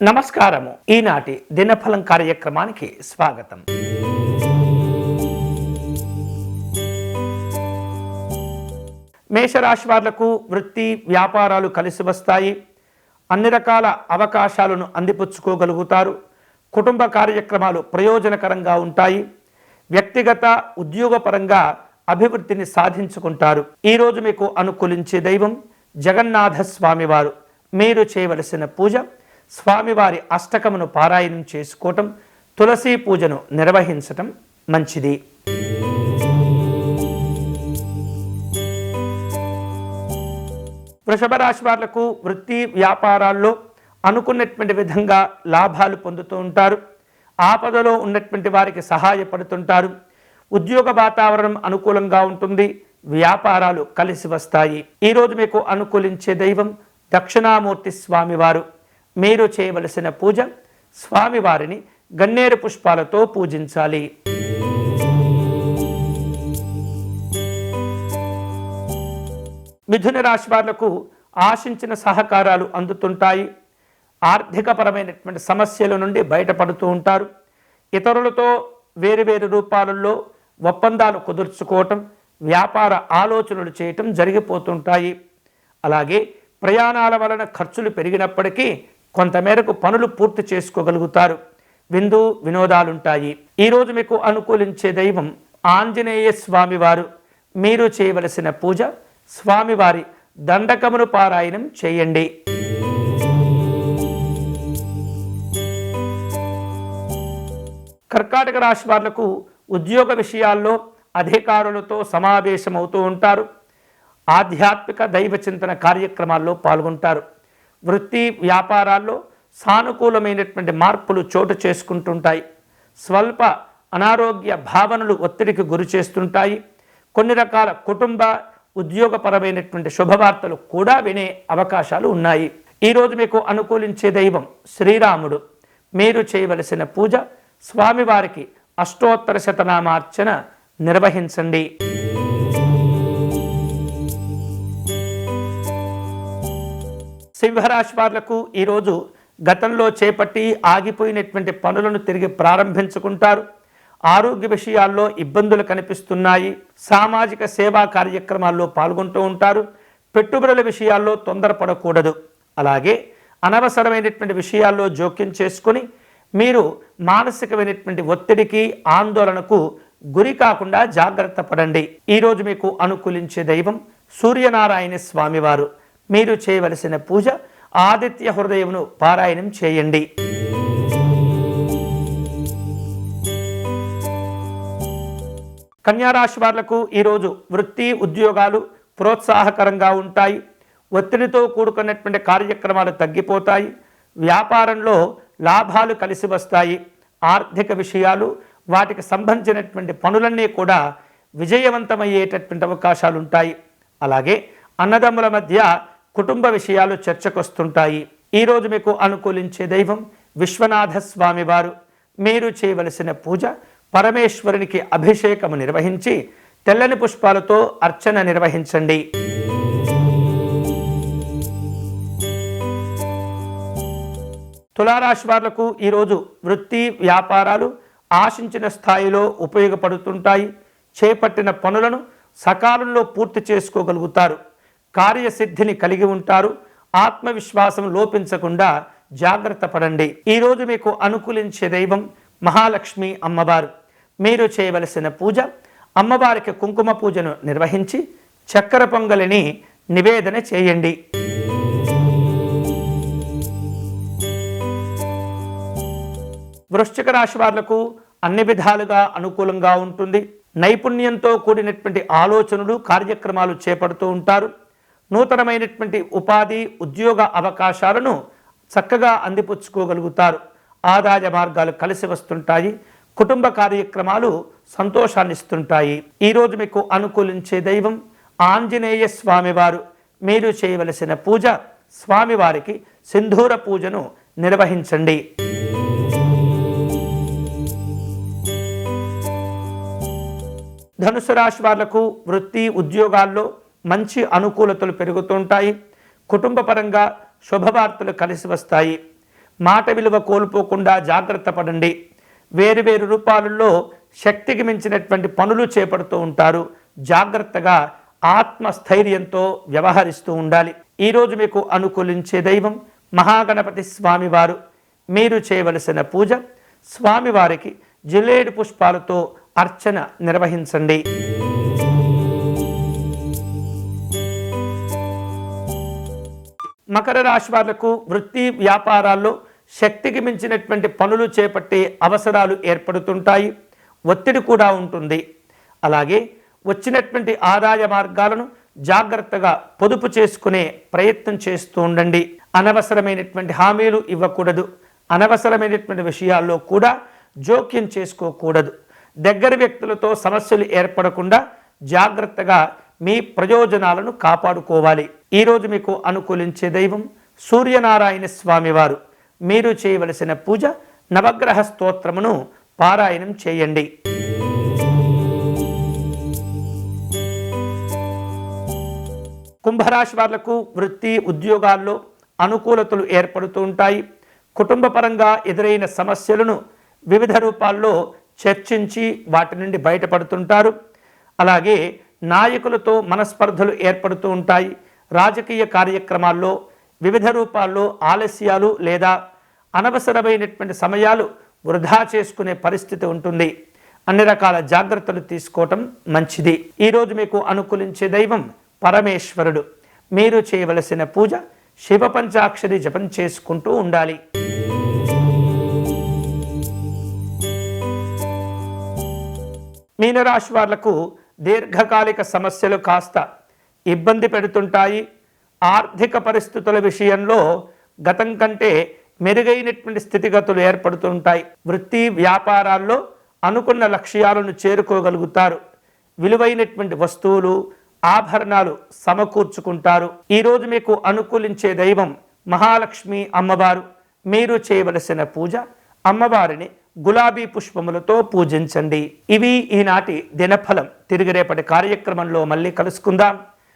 నమస్కారము. ఈనాటి దినఫలం కార్యక్రమానికి స్వాగతం. మేషరాశి వాళ్ళకు వృత్తి వ్యాపారాలు కలిసి వస్తాయి. అన్ని రకాల అవకాశాలను అందిపుచ్చుకోగలుగుతారు. కుటుంబ కార్యక్రమాలు ప్రయోజనకరంగా ఉంటాయి. వ్యక్తిగత ఉద్యోగపరంగా అభివృద్ధిని సాధించుకుంటారు. ఈరోజు మీకు అనుకూలించే దైవం జగన్నాథ స్వామివారు మీరు చేయవలసిన పూజ స్వామివారి అష్టకమును పారాయణం చేసుకోవటం తులసి పూజను నిర్వహించటం మంచిది. వృషభ రాశి వాళ్ళకు వృత్తి వ్యాపారాల్లో అనుకున్నటువంటి విధంగా లాభాలు పొందుతూ ఉంటారు. ఆపదలో ఉన్నటువంటి వారికి సహాయపడుతుంటారు. ఉద్యోగ వాతావరణం అనుకూలంగా ఉంటుంది. వ్యాపారాలు కలిసి వస్తాయి. ఈరోజు మీకు అనుకూలించే దైవం దక్షిణామూర్తి స్వామివారు. మీరు చేయవలసిన పూజ స్వామివారిని గన్నేరు పుష్పాలతో పూజించాలి. మిథున రాశి వాళ్ళకు ఆశించిన సహకారాలు అందుతుంటాయి. ఆర్థికపరమైనటువంటి సమస్యల నుండి బయటపడుతూ ఉంటారు. ఇతరులతో వేరువేరు రూపాలలో ఒప్పందాలు కుదుర్చుకోవటం వ్యాపార ఆలోచనలు చేయటం జరిగిపోతుంటాయి. అలాగే ప్రయాణాల వలన ఖర్చులు పెరిగినప్పటికీ కొంతమేరకు పనులు పూర్తి చేసుకోగలుగుతారు. విందు వినోదాలుంటాయి. ఈరోజు మీకు అనుకూలించే దైవం ఆంజనేయ స్వామివారు. మీరు చేయవలసిన పూజ స్వామివారి దండకమును పారాయణం చేయండి. కర్కాటక రాశి వాళ్ళకు ఉద్యోగ విషయాల్లో అధికారులతో సమావేశమవుతూ ఉంటారు. ఆధ్యాత్మిక దైవ చింతన కార్యక్రమాల్లో పాల్గొంటారు. వృత్తి వ్యాపారాల్లో సానుకూలమైనటువంటి మార్పులు చోటు చేసుకుంటుంటాయి. స్వల్ప అనారోగ్య భావనలు ఒత్తిడికి గురి చేస్తుంటాయి. కొన్ని రకాల కుటుంబ ఉద్యోగపరమైనటువంటి శుభవార్తలు కూడా వినే అవకాశాలు ఉన్నాయి. ఈరోజు మీకు అనుకూలించే దైవం శ్రీరాముడు. మీరు చేయవలసిన పూజ స్వామివారికి అష్టోత్తర శతనామార్చన నిర్వహించండి. సింహరాశి వాళ్ళకు ఈరోజు గతంలో చేపట్టి ఆగిపోయినటువంటి పనులను తిరిగి ప్రారంభించుకుంటారు. ఆరోగ్య విషయాల్లో ఇబ్బందులు కనిపిస్తున్నాయి. సామాజిక సేవా కార్యక్రమాల్లో పాల్గొంటూ ఉంటారు. పెట్టుబడుల విషయాల్లో తొందరపడకూడదు. అలాగే అనవసరమైనటువంటి విషయాల్లో జోక్యం చేసుకొని మీరు మానసికమైనటువంటి ఒత్తిడికి ఆందోళనకు గురి కాకుండా జాగ్రత్త పడండి. ఈరోజు మీకు అనుకూలించే దైవం సూర్యనారాయణ స్వామివారు. మీరు చేయవలసిన పూజ ఆదిత్య హృదయమును పారాయణం చేయండి. కన్యారాశి వాళ్ళకు ఈరోజు వృత్తి ఉద్యోగాలు ప్రోత్సాహకరంగా ఉంటాయి. ఒత్తిడితో కూడుకున్నటువంటి కార్యక్రమాలు తగ్గిపోతాయి. వ్యాపారంలో లాభాలు కలిసి వస్తాయి. ఆర్థిక విషయాలు వాటికి సంబంధించినటువంటి పనులన్నీ కూడా విజయవంతమయ్యేటటువంటి అవకాశాలు ఉంటాయి అలాగే అన్నదమ్ముల మధ్య కుటుంబ విషయాలు చర్చకొస్తుంటాయి. ఈరోజు మీకు అనుకూలించే దైవం విశ్వనాథ స్వామివారు మీరు చేయవలసిన పూజ పరమేశ్వరునికి అభిషేకము నిర్వహించి తెల్లని పుష్పాలతో అర్చన నిర్వహించండి. తులారాశి వాళ్ళకు ఈరోజు వృత్తి వ్యాపారాలు ఆశించిన స్థాయిలో ఉపయోగపడుతుంటాయి. చేపట్టిన పనులను సకాలంలో పూర్తి చేసుకోగలుగుతారు. కార్యసిద్ధిని కలిగి ఉంటారు. ఆత్మవిశ్వాసం లోపించకుండా జాగ్రత్త పడండి. ఈరోజు మీకు అనుకూలించే దైవం మహాలక్ష్మి అమ్మవారు. మీరు చేయవలసిన పూజ అమ్మవారికి కుంకుమ పూజను నిర్వహించి చక్కెర పొంగలిని నివేదన చేయండి. వృశ్చిక రాశి వాళ్ళకు అన్ని విధాలుగా అనుకూలంగా ఉంటుంది. నైపుణ్యంతో కూడినటువంటి ఆలోచనలు కార్యక్రమాలు చేపడుతూ ఉంటారు. నూతనమైనటువంటి ఉపాధి ఉద్యోగ అవకాశాలను చక్కగా అందిపుచ్చుకోగలుగుతారు. ఆదాయ మార్గాలు కలిసి వస్తుంటాయి. కుటుంబ కార్యక్రమాలు సంతోషాన్ని ఇస్తుంటాయి ఈరోజు మీకు అనుకూలించే దైవం ఆంజనేయ స్వామివారు. మీరు చేయవలసిన పూజ స్వామివారికి సింధూర పూజను నిర్వహించండి. ధనుసు రాశి వాళ్ళకు వృత్తి ఉద్యోగాల్లో మంచి అనుకూలతలు పెరుగుతుంటాయి. కుటుంబ పరంగా శుభవార్తలు కలిసి వస్తాయి. మాట విలువ కోల్పోకుండా జాగ్రత్త పడండి. వేరు వేరు రూపాలలో శక్తికి మించినటువంటి పనులు చేపడుతూ ఉంటారు. జాగ్రత్తగా ఆత్మస్థైర్యంతో వ్యవహరిస్తూ ఉండాలి. ఈరోజు మీకు అనుకూలించే దైవం మహాగణపతి స్వామివారు. మీరు చేయవలసిన పూజ స్వామివారికి జిల్లేడు పుష్పాలతో అర్చన నిర్వహించండి. మకర రాశి వాళ్ళకు వృత్తి వ్యాపారాల్లో శక్తికి మించినటువంటి పనులు చేపట్టే అవసరాలు ఏర్పడుతుంటాయి. ఒత్తిడి కూడా ఉంటుంది. అలాగే వచ్చినటువంటి ఆదాయ మార్గాలను జాగ్రత్తగా పొదుపు చేసుకునే ప్రయత్నం చేస్తూ ఉండండి. అనవసరమైనటువంటి హామీలు ఇవ్వకూడదు. అనవసరమైనటువంటి విషయాల్లో కూడా జోక్యం చేసుకోకూడదు. దగ్గర వ్యక్తులతో సమస్యలు ఏర్పడకుండా జాగ్రత్తగా మీ ప్రయోజనాలను కాపాడుకోవాలి. ఈరోజు మీకు అనుకూలించే దైవం సూర్యనారాయణ స్వామివారు. మీరు చేయవలసిన పూజ నవగ్రహ స్తోత్రమును పారాయణం చేయండి. కుంభరాశి వాళ్ళకు వృత్తి ఉద్యోగాల్లో అనుకూలతలు ఏర్పడుతూ ఉంటాయి. కుటుంబపరంగా ఎదురైన సమస్యలను వివిధ రూపాల్లో చర్చించి వాటి నుండి బయటపడుతుంటారు. అలాగే నాయకులతో మనస్పర్ధలు ఏర్పడుతూ ఉంటాయి. రాజకీయ కార్యక్రమాల్లో వివిధ రూపాల్లో ఆలస్యాలు లేదా అనవసరమైనటువంటి సమయాలు వృధా చేసుకునే పరిస్థితి ఉంటుంది. అన్ని రకాల జాగ్రత్తలు తీసుకోవటం మంచిది. ఈరోజు మీకు అనుకూలించే దైవం పరమేశ్వరుడు. మీరు చేయవలసిన పూజ శివ పంచాక్షరి జపం చేసుకుంటూ ఉండాలి. మీనరాశి వాళ్ళకు దీర్ఘకాలిక సమస్యలు కాస్త ఇబ్బంది పెడుతుంటాయి. ఆర్థిక పరిస్థితుల విషయంలో గతం కంటే మెరుగైనటువంటి స్థితిగతులు ఏర్పడుతుంటాయి. వృత్తి వ్యాపారాల్లో అనుకున్న లక్ష్యాలను చేరుకోగలుగుతారు. విలువైనటువంటి వస్తువులు ఆభరణాలు సమకూర్చుకుంటారు. ఈరోజు మీకు అనుకూలించే దైవం మహాలక్ష్మి అమ్మవారు. మీరు చేయవలసిన పూజ అమ్మవారిని గులాబీ పుష్పములతో పూజించండి. ఇవి ఈనాటి దినఫలం. తిరిగి రేపటి కార్యక్రమంలో మళ్ళీ కలుసుకుందాం.